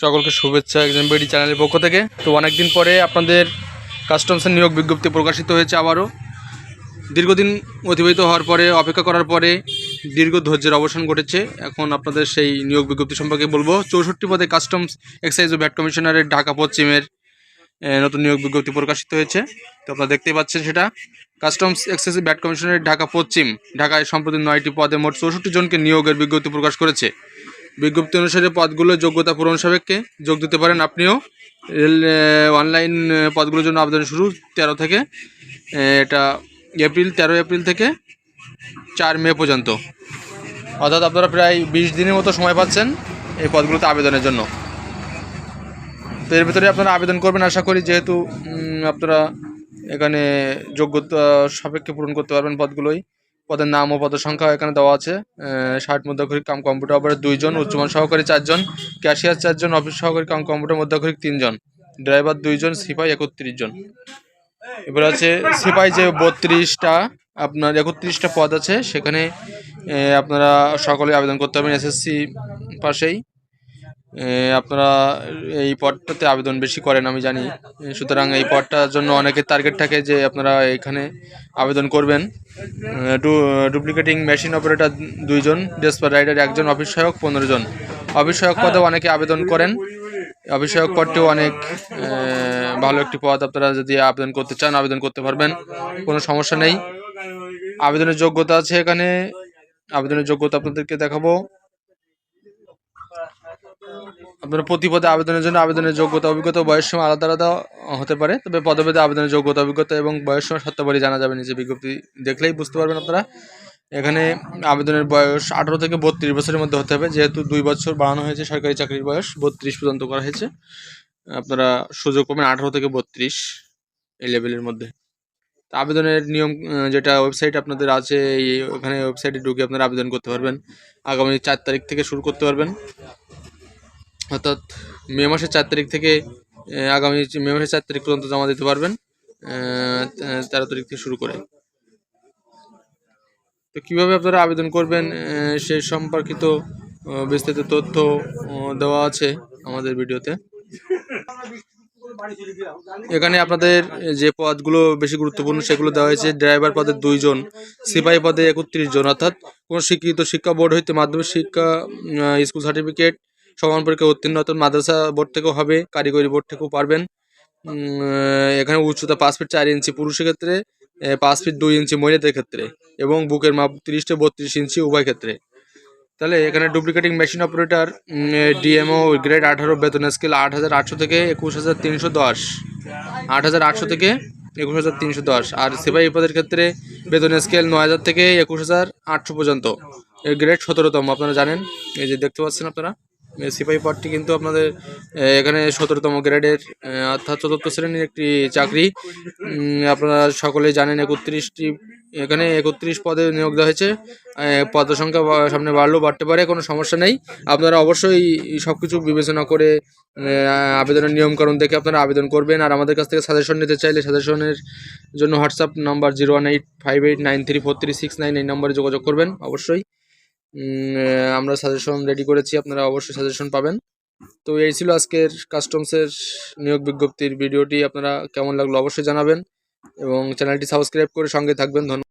সকলকে শুভেচ্ছা একজন বেডি চ্যানেলের পক্ষ থেকে। তো অনেকদিন পরে আপনাদের কাস্টমসের নিয়োগ বিজ্ঞপ্তি প্রকাশিত হয়েছে আবারও। দীর্ঘদিন অতিবাহিত হওয়ার পরে, অপেক্ষা করার পরে দীর্ঘ ধৈর্যের অবসান ঘটেছে। এখন আপনাদের সেই নিয়োগ বিজ্ঞপ্তি সম্পর্কে বলব। চৌষট্টি পদে কাস্টমস এক্সাইজ ও ভ্যাট কমিশনারের ঢাকা পশ্চিমের নতুন নিয়োগ বিজ্ঞপ্তি প্রকাশিত হয়েছে। তো আপনারা দেখতেই পাচ্ছেন সেটা। কাস্টমস এক্সাইজ ও ভ্যাট কমিশনারের ঢাকা পশ্চিম ঢাকায় সম্প্রতি নয়টি পদে মোট চৌষট্টি জনকে নিয়োগের বিজ্ঞপ্তি প্রকাশ করেছে। বিজ্ঞপ্তি অনুসারে পদগুলো যোগ্যতা পূরণ সাপেক্ষে যোগ দিতে পারেন আপনিও। রেল অনলাইন পদগুলোর জন্য আবেদন শুরু তেরো থেকে এটা এপ্রিল, তেরো এপ্রিল থেকে চার মে পর্যন্ত। অর্থাৎ আপনারা প্রায় বিশ দিনের মতো সময় পাচ্ছেন এই পদগুলোতে আবেদনের জন্য। তো এর ভিতরে আপনারা আবেদন করবেন, আশা করি যেহেতু আপনারা এখানে যোগ্যতা সাপেক্ষে পূরণ করতে পারবেন পদগুলোই। পদের নাম ও পদের সংখ্যা এখানে দেওয়া আছে। ষাট মধ্যাক্ষরিক কাম কম্পিউটার অপারেটর দুইজন, উচ্চমান সহকারী চারজন, ক্যাশিয়ার চারজন, অফিস সহকারী কাম কম্পিউটার মধ্যাক্ষরিক তিনজন, ড্রাইভার দুইজন, সিপাই একত্রিশ জন। এবার আছে সিপাই যে বত্রিশটা, আপনার একত্রিশটা পদ আছে, সেখানে আপনারা সকলে আবেদন করতে পারবেন এসএসসি পাশেই। আপনারা এই পদটাতে আবেদন বেশি করেন, আমি জানি। সুতরাং এই পদটার জন্য অনেকের টার্গেট থাকে যে আপনারা এখানে আবেদন করবেন। ডুপ্লিকেটিং মেশিন অপারেটর দুইজন ডেসপার রাইডার একজন অফিস সহায়ক পনেরো জন। অফিস সহায়ক পদে অনেকে আবেদন করেন। অফিস সহায়ক পদটিও অনেক ভালো একটি পদ। আপনারা যদি আবেদন করতে চান, আবেদন করতে পারবেন। কোনো সমস্যা নেই। আবেদনের যোগ্যতা আছে এখানে। আবেদনের যোগ্যতা আপনাদেরকে দেখাবো। আপনারা প্রতি পদে আবেদনের জন্য আবেদনের যোগ্যতা, অভিজ্ঞতা বয়স সীমা আলাদা আলাদা হতে পারে। তবে পদভেদে আবেদনের যোগ্যতা, অভিজ্ঞতা এবং বয়স সময় সত্যাবলী জানা যাবে নিচে বিজ্ঞপ্তি দেখলেই বুঝতে পারবেন আপনারা। এখানে আবেদনের বয়স আঠারো থেকে বত্রিশ বছরের মধ্যে হতে হবে, যেহেতু দুই বছর বাড়ানো হয়েছে সরকারি চাকরির বয়স, বত্রিশ পর্যন্ত করা হয়েছে। আপনারা সুযোগ পাবেন আঠারো থেকে বত্রিশ এই লেভেলের মধ্যে। আবেদনের নিয়ম যেটা ওয়েবসাইট আপনাদের আছে, এই ওখানে ওয়েবসাইটে ঢুকে আপনারা আবেদন করতে পারবেন। আগামী চার তারিখ থেকে শুরু করতে পারবেন। অর্থাৎ মে মাসের চার তারিখ থেকে আগামী মে মাসের চার তারিখ পর্যন্ত জমা দিতে পারবেন তেরো তারিখ থেকে শুরু করে। তো কীভাবে আপনারা আবেদন করবেন সে সম্পর্কিত বিস্তারিত তথ্য দেওয়া আছে আমাদের ভিডিওতে। এখানে আপনাদের যে পদগুলো বেশি গুরুত্বপূর্ণ, সেগুলো দেওয়া হয়েছে। ড্রাইভার পদে দুইজন, সিপাহী পদে একত্রিশ জন, অর্থাৎ কোনো শিক্ষিত শিক্ষা বোর্ড হইতে মাধ্যমিক শিক্ষা স্কুল সার্টিফিকেট সমান পরীক্ষা উত্তীর্ণ অর্থাৎ মাদ্রাসা বোর্ড থেকেও হবে, কারিগরি বোর্ড থেকেও পারবেন। এখানে উচ্চতা পাঁচ ফিট চার ইঞ্চি পুরুষের ক্ষেত্রে পাঁচ ফিট দুই ইঞ্চি মহিলাদের ক্ষেত্রে এবং বুকের মাপ তিরিশ থেকে বত্রিশ ইঞ্চি উভয় ক্ষেত্রে। তাহলে এখানে duplicating machine operator DMO grade আঠারো, বেতন স্কেল আট হাজার আটশো থেকে একুশ হাজার তিনশো দশ। আট হাজার আটশো থেকে একুশ হাজার তিনশো দশ। আর সিপাহী পদের ক্ষেত্রে বেতন স্কেল নয় হাজার থেকে একুশ হাজার আটশো পর্যন্ত। গ্রেড সতেরোতম, আপনারা জানেন? এই যে দেখতে পাচ্ছেন আপনারা? সিপাহী পদটি কিন্তু আপনাদের এখানে সতেরোতম গ্রেডের অর্থাৎ চতুর্থ শ্রেণির একটি চাকরি। আপনারা সকলে জানেন একত্রিশটি এখানে একত্রিশ পদে নিয়োগ দেওয়া হয়েছে। এ, পদ সংখ্যা সামনে বাড়লেও বাড়তে পারে কোনো সমস্যা নেই। আপনারা অবশ্যই সব কিছু বিবেচনা করে আবেদনের নিয়মকানুন দেখে আপনারা আবেদন করবেন। আর আমাদের কাছ থেকে সাজেশন নিতে চাইলে সাজেশনের জন্য WhatsApp number zero one eight five eight nine three four three six nine এই নম্বরে যোগাযোগ করবেন অবশ্যই। আমরা সাজেশন রেডি করেছি, আপনারা অবশ্যই সাজেশন পাবেন। তো এই ছিল আজকের কাস্টমসের নিয়োগ বিজ্ঞপ্তির ভিডিওটি আপনারা কেমন লাগল অবশ্যই জানাবেন এবং চ্যানেলটি সাবস্ক্রাইব করে সঙ্গে থাকবেন। ধন্যবাদ।